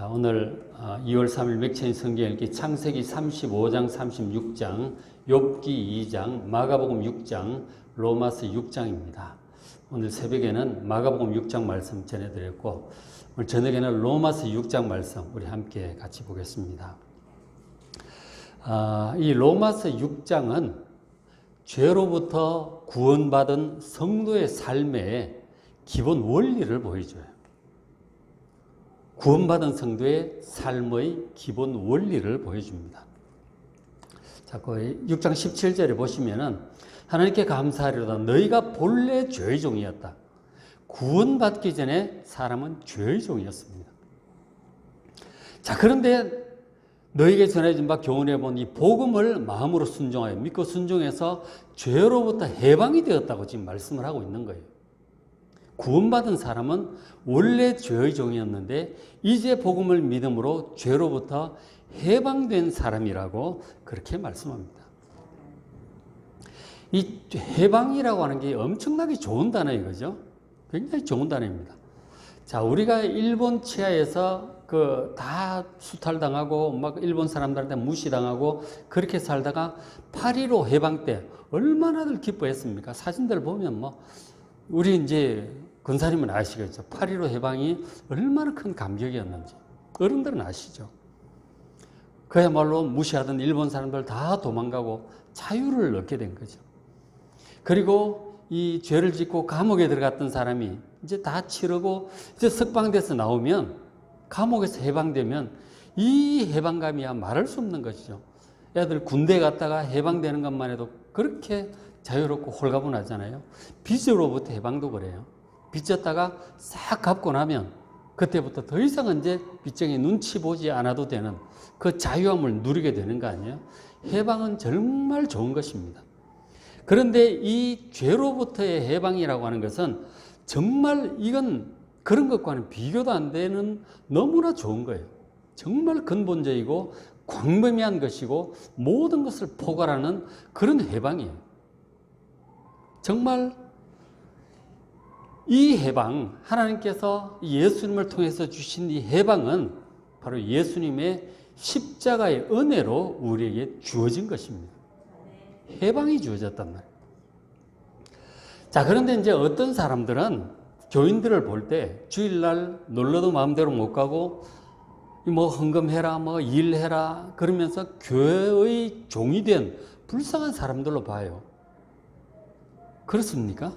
자, 오늘 2월 3일 맥체인 성경 읽기 창세기 35장, 36장, 욥기 2장, 마가복음 6장, 로마서 6장입니다. 오늘 새벽에는 마가복음 6장 말씀 전해드렸고 오늘 저녁에는 로마서 6장 말씀 우리 함께 같이 보겠습니다. 아, 이 로마서 6장은 죄로부터 구원받은 성도의 삶의 기본 원리를 보여줘요. 구원받은 성도의 삶의 기본 원리를 보여줍니다. 자, 그 6장 17절에 보시면은 하나님께 감사하리로다 너희가 본래 죄의 종이었다. 구원받기 전에 사람은 죄의 종이었습니다. 자, 그런데 너에게 전해진 바 교훈해 본 이 복음을 마음으로 순종하여 믿고 순종해서 죄로부터 해방이 되었다고 지금 말씀을 하고 있는 거예요. 구원받은 사람은 원래 죄의 종이었는데 이제 복음을 믿음으로 죄로부터 해방된 사람이라고 그렇게 말씀합니다. 이 해방이라고 하는 게 엄청나게 좋은 단어예요. 그죠? 굉장히 좋은 단어입니다. 자, 우리가 일본 치하에서 그 다 수탈당하고 막 일본 사람들한테 무시당하고 그렇게 살다가 8.15 해방 때 얼마나들 기뻐했습니까? 사진들 보면 뭐 우리 이제 권사님은 아시겠죠. 8.15 해방이 얼마나 큰 감격이었는지 어른들은 아시죠. 그야말로 무시하던 일본 사람들 다 도망가고 자유를 얻게 된 거죠. 그리고 이 죄를 짓고 감옥에 들어갔던 사람이 이제 다 치르고 이제 석방돼서 나오면 감옥에서 해방되면 이 해방감이야 말할 수 없는 것이죠. 애들 군대 갔다가 해방되는 것만 해도 그렇게 자유롭고 홀가분하잖아요. 빚으로부터 해방도 그래요. 빚졌다가 싹 갚고 나면 그때부터 더 이상은 이제 빚쟁이 눈치 보지 않아도 되는 그 자유함을 누리게 되는 거 아니에요? 해방은 정말 좋은 것입니다. 그런데 이 죄로부터의 해방이라고 하는 것은 정말 이건 그런 것과는 비교도 안 되는 너무나 좋은 거예요. 정말 근본적이고 광범위한 것이고 모든 것을 포괄하는 그런 해방이에요. 정말 이 해방, 하나님께서 예수님을 통해서 주신 이 해방은 바로 예수님의 십자가의 은혜로 우리에게 주어진 것입니다. 해방이 주어졌단 말이에요. 자, 그런데 이제 어떤 사람들은 교인들을 볼 때 주일날 놀러도 마음대로 못 가고 뭐 헌금해라, 뭐 일해라 그러면서 교회의 종이 된 불쌍한 사람들로 봐요. 그렇습니까?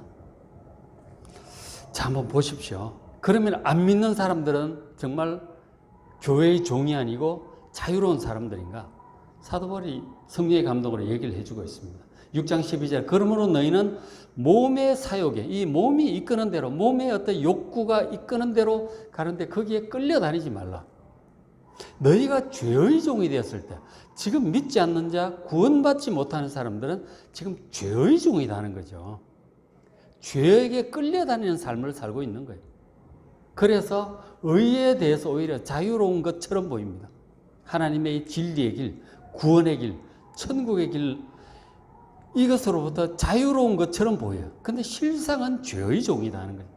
자, 한번 보십시오. 그러면 안 믿는 사람들은 정말 교회의 종이 아니고 자유로운 사람들인가? 사도벌이 성령의 감동으로 얘기를 해주고 있습니다. 6장 12절. 그러므로 너희는 몸의 사욕에, 이 몸이 이끄는 대로, 몸의 어떤 욕구가 이끄는 대로 가는데 거기에 끌려다니지 말라. 너희가 죄의 종이 되었을 때, 지금 믿지 않는 자, 구원받지 못하는 사람들은 지금 죄의 종이라는 거죠. 죄에게 끌려다니는 삶을 살고 있는 거예요. 그래서 의에 대해서 오히려 자유로운 것처럼 보입니다. 하나님의 진리의 길, 구원의 길, 천국의 길, 이것으로부터 자유로운 것처럼 보여요. 근데 실상은 죄의 종이라는 거예요.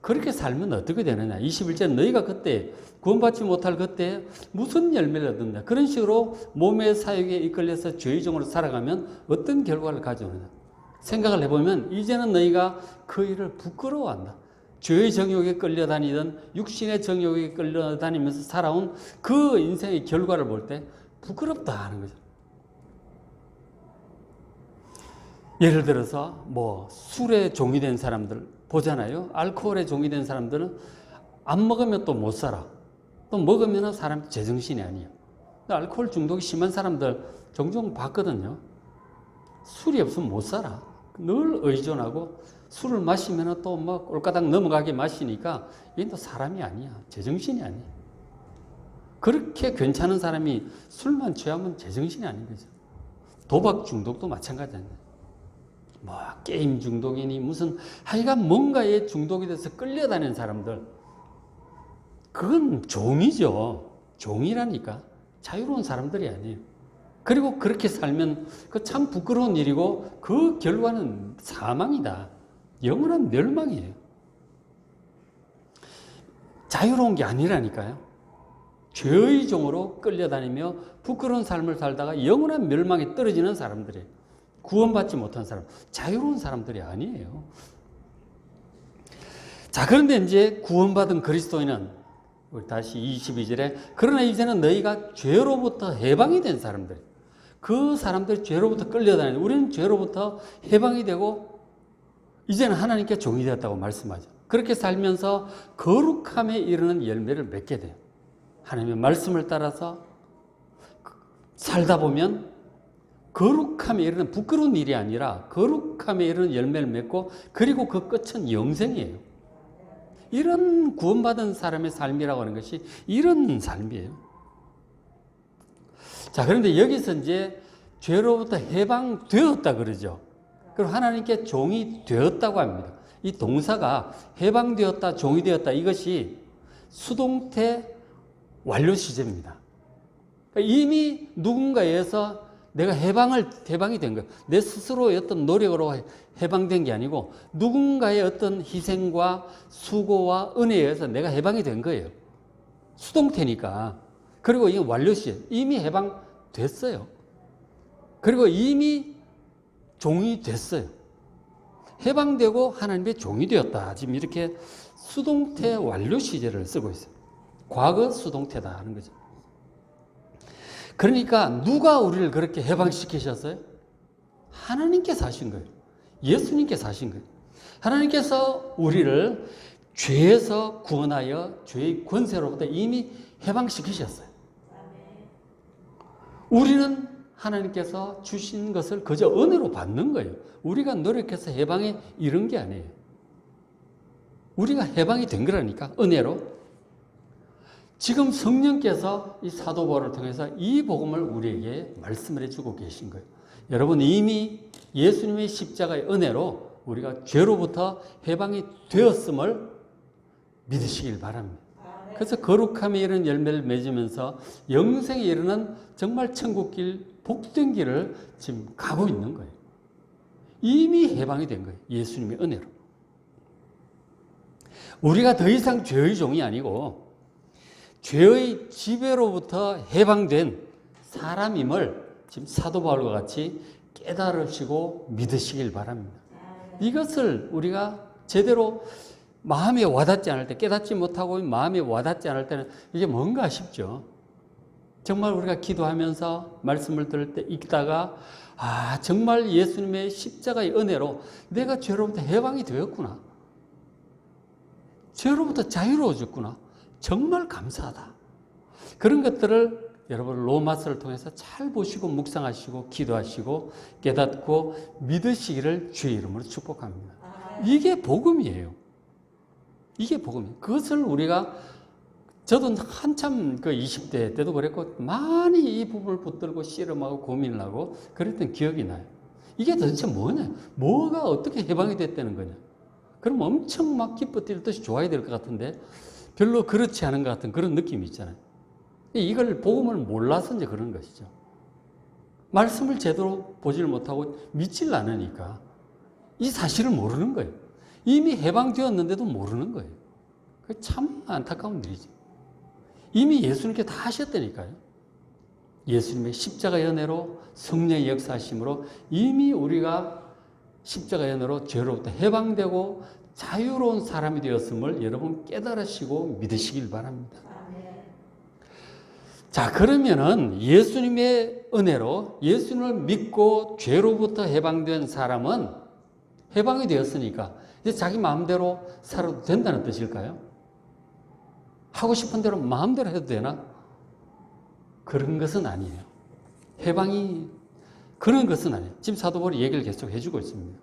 그렇게 살면 어떻게 되느냐. 21절 너희가 그때 구원받지 못할 그때 무슨 열매를 얻는다. 그런 식으로 몸의 사역에 이끌려서 죄의 종으로 살아가면 어떤 결과를 가져오느냐. 생각을 해보면 이제는 너희가 그 일을 부끄러워한다. 죄의 정욕에 끌려다니던 육신의 정욕에 끌려다니면서 살아온 그 인생의 결과를 볼 때 부끄럽다 하는 거죠. 예를 들어서 뭐 술에 종이 된 사람들 보잖아요. 알코올에 종이 된 사람들은 안 먹으면 또 못 살아. 또 먹으면 사람 제정신이 아니에요. 알코올 중독이 심한 사람들 종종 봤거든요. 술이 없으면 못 살아. 늘 의존하고 술을 마시면 또막 꼴까닥 넘어가게 마시니까 이건 또 사람이 아니야. 제정신이 아니야. 그렇게 괜찮은 사람이 술만 취하면 제정신이 아닌 거죠. 도박 중독도 마찬가지입니다. 뭐 게임 중독이니 무슨 하여간 뭔가에 중독이 돼서 끌려다니는 사람들 그건 종이죠. 종이라니까 자유로운 사람들이 아니에요. 그리고 그렇게 살면 그 참 부끄러운 일이고 그 결과는 사망이다. 영원한 멸망이에요. 자유로운 게 아니라니까요. 죄의 종으로 끌려다니며 부끄러운 삶을 살다가 영원한 멸망에 떨어지는 사람들이에요. 구원받지 못한 사람, 자유로운 사람들이 아니에요. 자, 그런데 이제 구원받은 그리스도인은 다시 22절에 그러나 이제는 너희가 죄로부터 해방이 된 사람들. 그 사람들이 죄로부터 끌려다니는 우리는 죄로부터 해방이 되고 이제는 하나님께 종이 되었다고 말씀하죠. 그렇게 살면서 거룩함에 이르는 열매를 맺게 돼요. 하나님의 말씀을 따라서 살다 보면 거룩함에 이르는 부끄러운 일이 아니라 거룩함에 이르는 열매를 맺고 그리고 그 끝은 영생이에요. 이런 구원받은 사람의 삶이라고 하는 것이 이런 삶이에요. 자, 그런데 여기서 이제 죄로부터 해방되었다 그러죠. 그리고 하나님께 종이 되었다고 합니다. 이 동사가 해방되었다, 종이 되었다 이것이 수동태 완료 시제입니다. 그러니까 이미 누군가에서 내가 해방을 해방이 된 거예요. 내 스스로의 어떤 노력으로 해방된 게 아니고 누군가의 어떤 희생과 수고와 은혜에 의해서 내가 해방이 된 거예요. 수동태니까. 그리고 이게 완료 시제. 이미 해방됐어요. 그리고 이미 종이 됐어요. 해방되고 하나님의 종이 되었다. 지금 이렇게 수동태 완료 시제를 쓰고 있어요. 과거 수동태다 하는 거죠. 그러니까 누가 우리를 그렇게 해방시키셨어요? 하나님께서 하신 거예요. 예수님께서 하신 거예요. 하나님께서 우리를 죄에서 구원하여 죄의 권세로부터 이미 해방시키셨어요. 우리는 하나님께서 주신 것을 그저 은혜로 받는 거예요. 우리가 노력해서 해방에 이른 게 아니에요. 우리가 해방이 된 거라니까, 은혜로. 지금 성령께서 이 사도 바울을 통해서 이 복음을 우리에게 말씀을 해주고 계신 거예요. 여러분 이미 예수님의 십자가의 은혜로 우리가 죄로부터 해방이 되었음을 믿으시길 바랍니다. 그래서 거룩함에 이르는 열매를 맺으면서 영생에 이르는 정말 천국길 복된 길을 지금 가고 있는 거예요. 이미 해방이 된 거예요. 예수님의 은혜로. 우리가 더 이상 죄의 종이 아니고 죄의 지배로부터 해방된 사람임을 지금 사도 바울과 같이 깨달으시고 믿으시길 바랍니다. 이것을 우리가 제대로 마음에 와닿지 않을 때, 깨닫지 못하고 마음에 와닿지 않을 때는 이게 뭔가 싶죠. 정말 우리가 기도하면서 말씀을 들을 때 읽다가 아, 정말 예수님의 십자가의 은혜로 내가 죄로부터 해방이 되었구나. 죄로부터 자유로워졌구나. 정말 감사하다. 그런 것들을 여러분 로마서를 통해서 잘 보시고 묵상하시고 기도하시고 깨닫고 믿으시기를 주의 이름으로 축복합니다. 이게 복음이에요. 이게 복음이에요. 그것을 우리가 저도 한참 그 20대 때도 그랬고 많이 이 부분을 붙들고 씨름하고 고민을 하고 그랬던 기억이 나요. 이게 도대체 뭐냐? 뭐가 어떻게 해방이 됐다는 거냐? 그럼 엄청 막 기뻐 뛸 듯이 좋아야 될 것 같은데 별로 그렇지 않은 것 같은 그런 느낌이 있잖아요. 이걸 복음을 몰라서 이제 그런 것이죠. 말씀을 제대로 보지를 못하고 믿질 않으니까 이 사실을 모르는 거예요. 이미 해방되었는데도 모르는 거예요. 그참 안타까운 일이지. 이미 예수님께 다 하셨다니까요. 예수님의 십자가 연애로 성령의 역사하심으로 이미 우리가 십자가 연애로 죄로부터 해방되고 자유로운 사람이 되었음을 여러분 깨달으시고 믿으시길 바랍니다. 자, 그러면은 예수님의 은혜로 예수님을 믿고 죄로부터 해방된 사람은 해방이 되었으니까 이제 자기 마음대로 살아도 된다는 뜻일까요? 하고 싶은 대로 마음대로 해도 되나? 그런 것은 아니에요. 해방이 그런 것은 아니에요. 지금 사도 바울이 얘기를 계속 해주고 있습니다.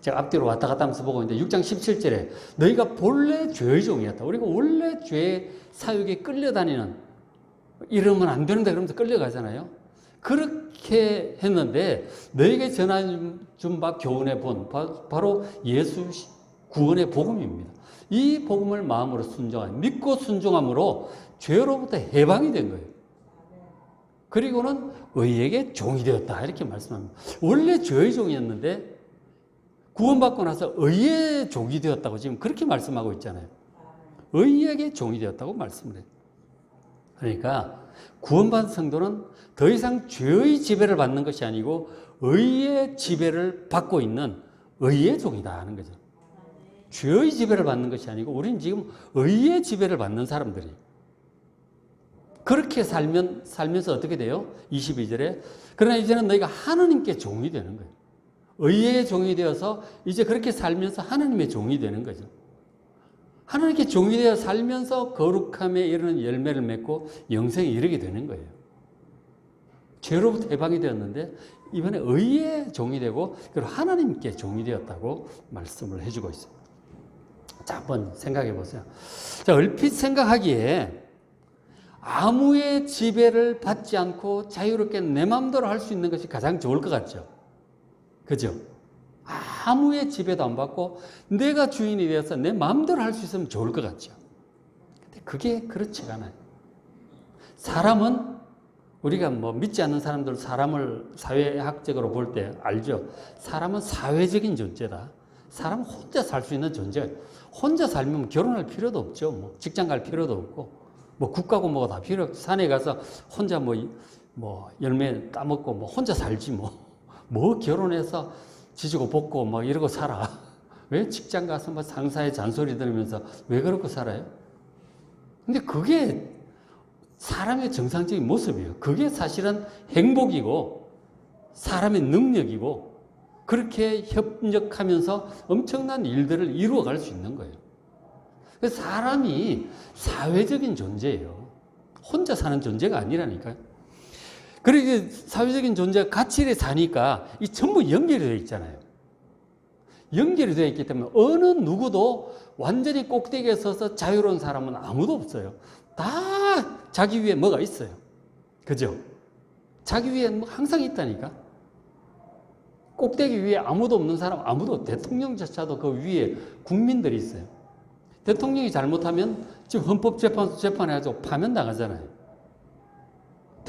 제가 앞뒤로 왔다 갔다 하면서 보고 있는데 6장 17절에 너희가 본래 죄의 종이었다. 우리가 원래 죄의 사육에 끌려다니는 이러면 안 되는데 그러면서 끌려가잖아요. 그렇게 했는데 너에게 전한 준바 교훈의 본 바로 예수 구원의 복음입니다. 이 복음을 마음으로 순종한 믿고 순종함으로 죄로부터 해방이 된 거예요. 그리고는 의에게 종이 되었다 이렇게 말씀합니다. 원래 죄의 종이었는데 구원받고 나서 의의 종이 되었다고 지금 그렇게 말씀하고 있잖아요. 의에게 종이 되었다고 말씀을 해요. 그러니까 구원받은 성도는 더 이상 죄의 지배를 받는 것이 아니고 의의 지배를 받고 있는 의의 종이다 하는 거죠. 죄의 지배를 받는 것이 아니고 우리는 지금 의의 지배를 받는 사람들이 그렇게 살면 살면서 어떻게 돼요? 22절에 그러나 이제는 너희가 하나님께 종이 되는 거예요. 의의 종이 되어서 이제 그렇게 살면서 하나님의 종이 되는 거죠. 하나님께 종이 되어 살면서 거룩함에 이르는 열매를 맺고 영생에 이르게 되는 거예요. 죄로부터 해방이 되었는데 이번에 의의 종이 되고 그리고 하나님께 종이 되었다고 말씀을 해주고 있습니다. 자, 한번 생각해 보세요. 자, 얼핏 생각하기에 아무의 지배를 받지 않고 자유롭게 내 마음대로 할 수 있는 것이 가장 좋을 것 같죠. 그죠? 아무의 지배도 안 받고 내가 주인이 되어서 내 마음대로 할 수 있으면 좋을 것 같죠. 근데 그게 그렇지가 않아요. 사람은 우리가 뭐 믿지 않는 사람들 사람을 사회학적으로 볼 때 알죠. 사람은 사회적인 존재다. 사람은 혼자 살 수 있는 존재. 혼자 살면 결혼할 필요도 없죠. 뭐 직장 갈 필요도 없고 뭐 국가고 뭐가 다 필요 없고 산에 가서 혼자 뭐, 뭐 열매 따먹고 뭐 혼자 살지 뭐. 뭐 결혼해서 지지고 볶고 뭐 이러고 살아. 왜 직장 가서 뭐 상사의 잔소리 들으면서 왜 그렇게 살아요? 근데 그게 사람의 정상적인 모습이에요. 그게 사실은 행복이고 사람의 능력이고 그렇게 협력하면서 엄청난 일들을 이루어갈 수 있는 거예요. 그래서 사람이 사회적인 존재예요. 혼자 사는 존재가 아니라니까요. 그리고 사회적인 존재가 가치를 사니까 이 전부 연결이 되어 있잖아요. 연결이 되어 있기 때문에 어느 누구도 완전히 꼭대기에 서서 자유로운 사람은 아무도 없어요. 다 자기 위에 뭐가 있어요. 그죠? 자기 위에 뭐 항상 있다니까. 꼭대기 위에 아무도 없는 사람 아무도 대통령조차도 그 위에 국민들이 있어요. 대통령이 잘못하면 지금 헌법재판소 재판해가지고 파면 당하잖아요.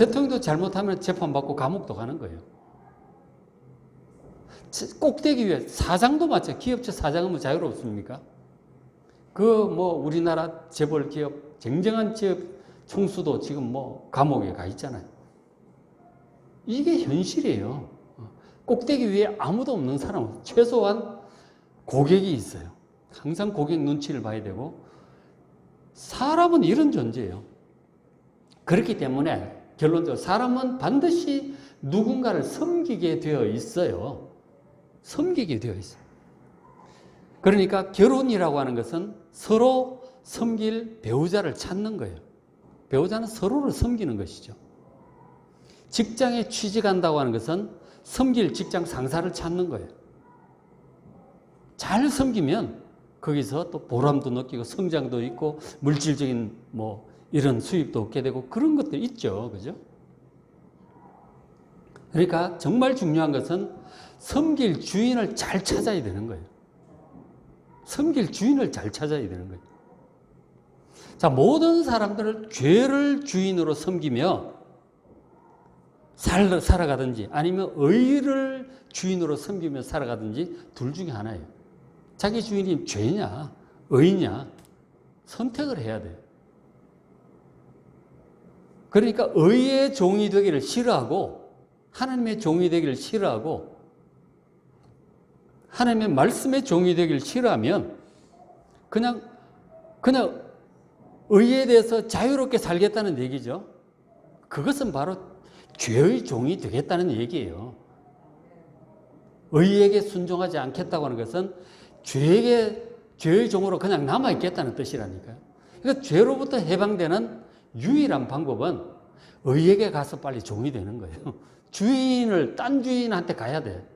대통령도 잘못하면 재판받고 감옥도 가는 거예요. 꼭대기 위에 사장도 마찬 기업체 사장은 뭐 자유롭습니까? 그 뭐 우리나라 재벌 기업 쟁쟁한 기업 총수도 지금 뭐 감옥에 가 있잖아요. 이게 현실이에요. 꼭대기 위에 아무도 없는 사람은 최소한 고객이 있어요. 항상 고객 눈치를 봐야 되고 사람은 이런 존재예요. 그렇기 때문에 결론적으로 사람은 반드시 누군가를 섬기게 되어 있어요. 섬기게 되어 있어요. 그러니까 결혼이라고 하는 것은 서로 섬길 배우자를 찾는 거예요. 배우자는 서로를 섬기는 것이죠. 직장에 취직한다고 하는 것은 섬길 직장 상사를 찾는 거예요. 잘 섬기면 거기서 또 보람도 느끼고 성장도 있고 물질적인 뭐 이런 수입도 얻게 되고 그런 것들 있죠. 그죠? 그러니까 정말 중요한 것은 섬길 주인을 잘 찾아야 되는 거예요. 섬길 주인을 잘 찾아야 되는 거예요. 자, 모든 사람들을 죄를 주인으로 섬기며 살, 살아가든지 아니면 의를 주인으로 섬기며 살아가든지 둘 중에 하나예요. 자기 주인이 죄냐, 의냐, 선택을 해야 돼요. 그러니까 의의 종이 되기를 싫어하고 하나님의 종이 되기를 싫어하고 하나님의 말씀의 종이 되기를 싫어하면 그냥 그냥 의에 대해서 자유롭게 살겠다는 얘기죠. 그것은 바로 죄의 종이 되겠다는 얘기예요. 의에게 순종하지 않겠다고 하는 것은 죄에게 죄의 종으로 그냥 남아 있겠다는 뜻이라니까요. 그러니까 죄로부터 해방되는 유일한 방법은 의에게 가서 빨리 종이 되는 거예요. 주인을 딴 주인한테 가야 돼.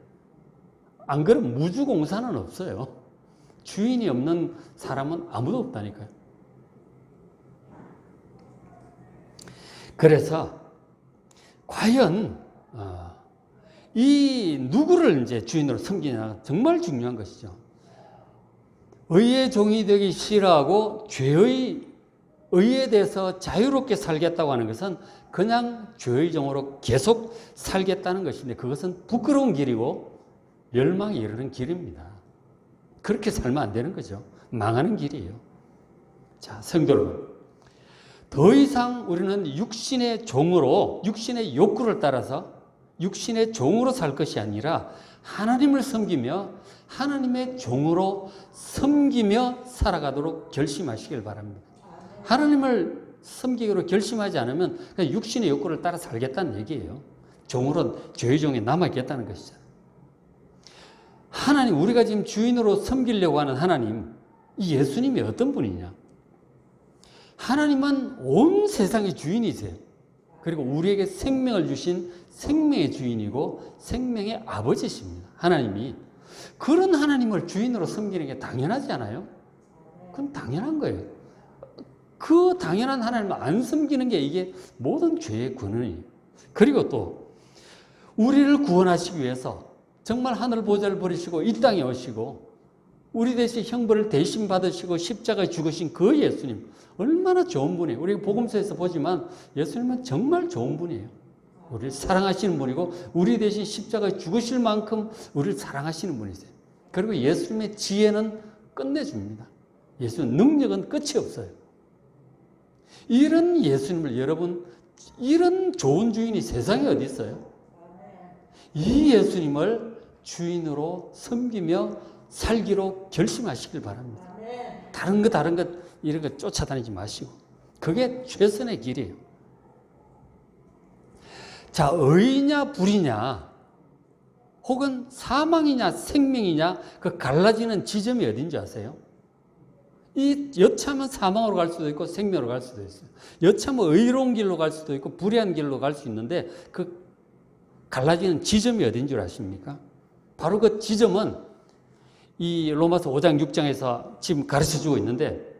안 그러면 무주공사는 없어요. 주인이 없는 사람은 아무도 없다니까요. 그래서 과연 어, 이 누구를 이제 주인으로 섬기냐 정말 중요한 것이죠. 의의 종이 되기 싫어하고 죄의 의에 대해서 자유롭게 살겠다고 하는 것은 그냥 죄의 종으로 계속 살겠다는 것인데 그것은 부끄러운 길이고 멸망에 이르는 길입니다. 그렇게 살면 안 되는 거죠. 망하는 길이에요. 자, 성도 여러분. 더 이상 우리는 육신의 종으로 육신의 욕구를 따라서 육신의 종으로 살 것이 아니라 하나님을 섬기며 하나님의 종으로 섬기며 살아가도록 결심하시길 바랍니다. 하나님을 섬기기로 결심하지 않으면 그냥 육신의 욕구를 따라 살겠다는 얘기예요. 종으로 죄의 종에 남아있겠다는 것이잖아요. 하나님, 우리가 지금 주인으로 섬기려고 하는 하나님, 이 예수님이 어떤 분이냐? 하나님은 온 세상의 주인이세요. 그리고 우리에게 생명을 주신 생명의 주인이고 생명의 아버지십니다. 하나님이. 그런 하나님을 주인으로 섬기는 게 당연하지 않아요? 그건 당연한 거예요. 그 당연한 하나님을 안 섬기는 게 이게 모든 죄의 근원이에요. 그리고 또 우리를 구원하시기 위해서 정말 하늘 보좌를 버리시고 이 땅에 오시고 우리 대신 형벌을 대신 받으시고 십자가에 죽으신 그 예수님 얼마나 좋은 분이에요. 우리 복음서에서 보지만 예수님은 정말 좋은 분이에요. 우리를 사랑하시는 분이고 우리 대신 십자가에 죽으실 만큼 우리를 사랑하시는 분이세요. 그리고 예수님의 지혜는 끝내줍니다. 예수님 능력은 끝이 없어요. 이런 예수님을 여러분 이런 좋은 주인이 세상에 어디 있어요? 이 예수님을 주인으로 섬기며 살기로 결심하시길 바랍니다. 다른 거 다른 것 이런 거 쫓아다니지 마시고 그게 최선의 길이에요. 자, 의냐 불이냐 혹은 사망이냐 생명이냐 그 갈라지는 지점이 어딘지 아세요? 이 여차하면 사망으로 갈 수도 있고 생명으로 갈 수도 있어요. 여차하면 의로운 길로 갈 수도 있고 불의한 길로 갈 수 있는데 그 갈라지는 지점이 어딘 줄 아십니까? 바로 그 지점은 이 로마서 5장 6장에서 지금 가르쳐 주고 있는데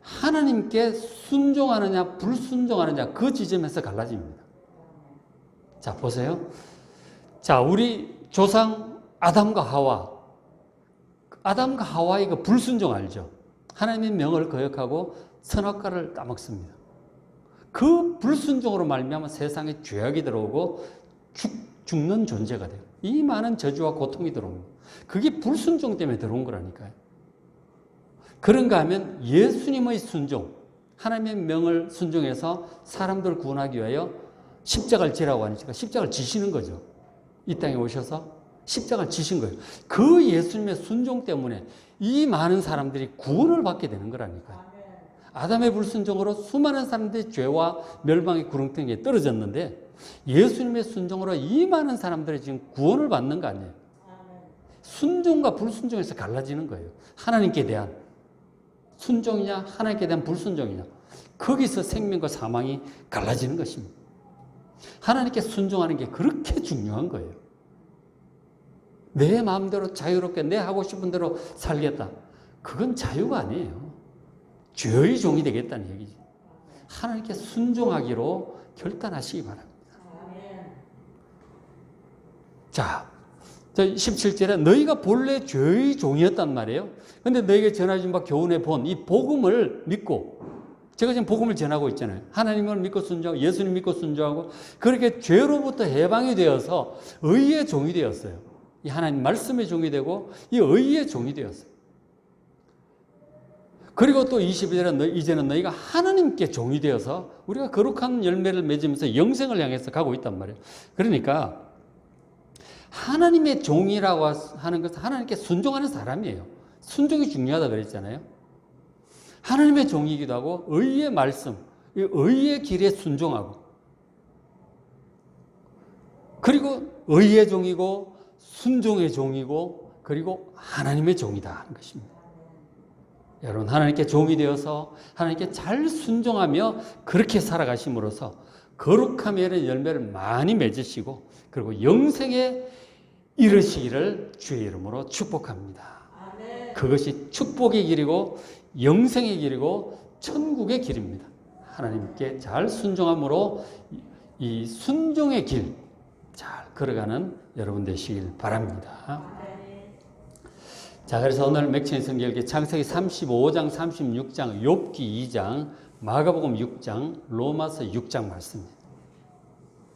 하나님께 순종하느냐 불순종하느냐 그 지점에서 갈라집니다. 자 보세요. 자 우리 조상 아담과 하와 아담과 하와의 그 불순종 알죠? 하나님의 명을 거역하고 선악과를 따먹습니다. 그 불순종으로 말미암아 세상에 죄악이 들어오고 죽, 죽는 존재가 돼요. 이 많은 저주와 고통이 들어옵니다. 그게 불순종 때문에 들어온 거라니까요. 그런가 하면 예수님의 순종, 하나님의 명을 순종해서 사람들 구원하기 위하여 십자가를 지라고 하니까 십자가를 지시는 거죠. 이 땅에 오셔서 십자가를 지신 거예요. 그 예수님의 순종 때문에 이 많은 사람들이 구원을 받게 되는 거라니까요. 아담의 불순종으로 수많은 사람들이 죄와 멸망의 구렁텅이에 떨어졌는데 예수님의 순종으로 이 많은 사람들이 지금 구원을 받는 거 아니에요. 순종과 불순종에서 갈라지는 거예요. 하나님께 대한 순종이냐 하나님께 대한 불순종이냐 거기서 생명과 사망이 갈라지는 것입니다. 하나님께 순종하는 게 그렇게 중요한 거예요. 내 마음대로 자유롭게 내 하고 싶은 대로 살겠다. 그건 자유가 아니에요. 죄의 종이 되겠다는 얘기지. 하나님께 순종하기로 결단하시기 바랍니다. 자, 17절에 너희가 본래 죄의 종이었단 말이에요. 근데 너에게 전해준 바 교훈에 본이 복음을 믿고 제가 지금 복음을 전하고 있잖아요. 하나님을 믿고 순종하고 예수님 믿고 순종하고 그렇게 죄로부터 해방이 되어서 의의 종이 되었어요. 이 하나님 말씀의 종이 되고 이 의의 종이 되었어요. 그리고 또 22절에 너, 이제는 너희가 하나님께 종이 되어서 우리가 거룩한 열매를 맺으면서 영생을 향해서 가고 있단 말이에요. 그러니까 하나님의 종이라고 하는 것은 하나님께 순종하는 사람이에요. 순종이 중요하다 그랬잖아요. 하나님의 종이기도 하고 의의 말씀, 의의 길에 순종하고 그리고 의의 종이고 순종의 종이고 그리고 하나님의 종이다 하는 것입니다. 여러분 하나님께 종이 되어서 하나님께 잘 순종하며 그렇게 살아가심으로써 거룩함의 열매를 많이 맺으시고 그리고 영생에 이르시기를 주의 이름으로 축복합니다. 그것이 축복의 길이고 영생의 길이고 천국의 길입니다. 하나님께 잘 순종함으로 이 순종의 길 잘 걸어가는 여러분 되시길 바랍니다. 자, 그래서 오늘 맥체인 성경에 창세기 35장, 36장, 욥기 2장, 마가복음 6장, 로마서 6장 말씀입니다.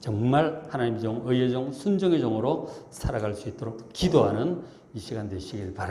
정말 하나님의 종, 의의 종, 순종의 종으로 살아갈 수 있도록 기도하는 이 시간 되시길 바랍니다.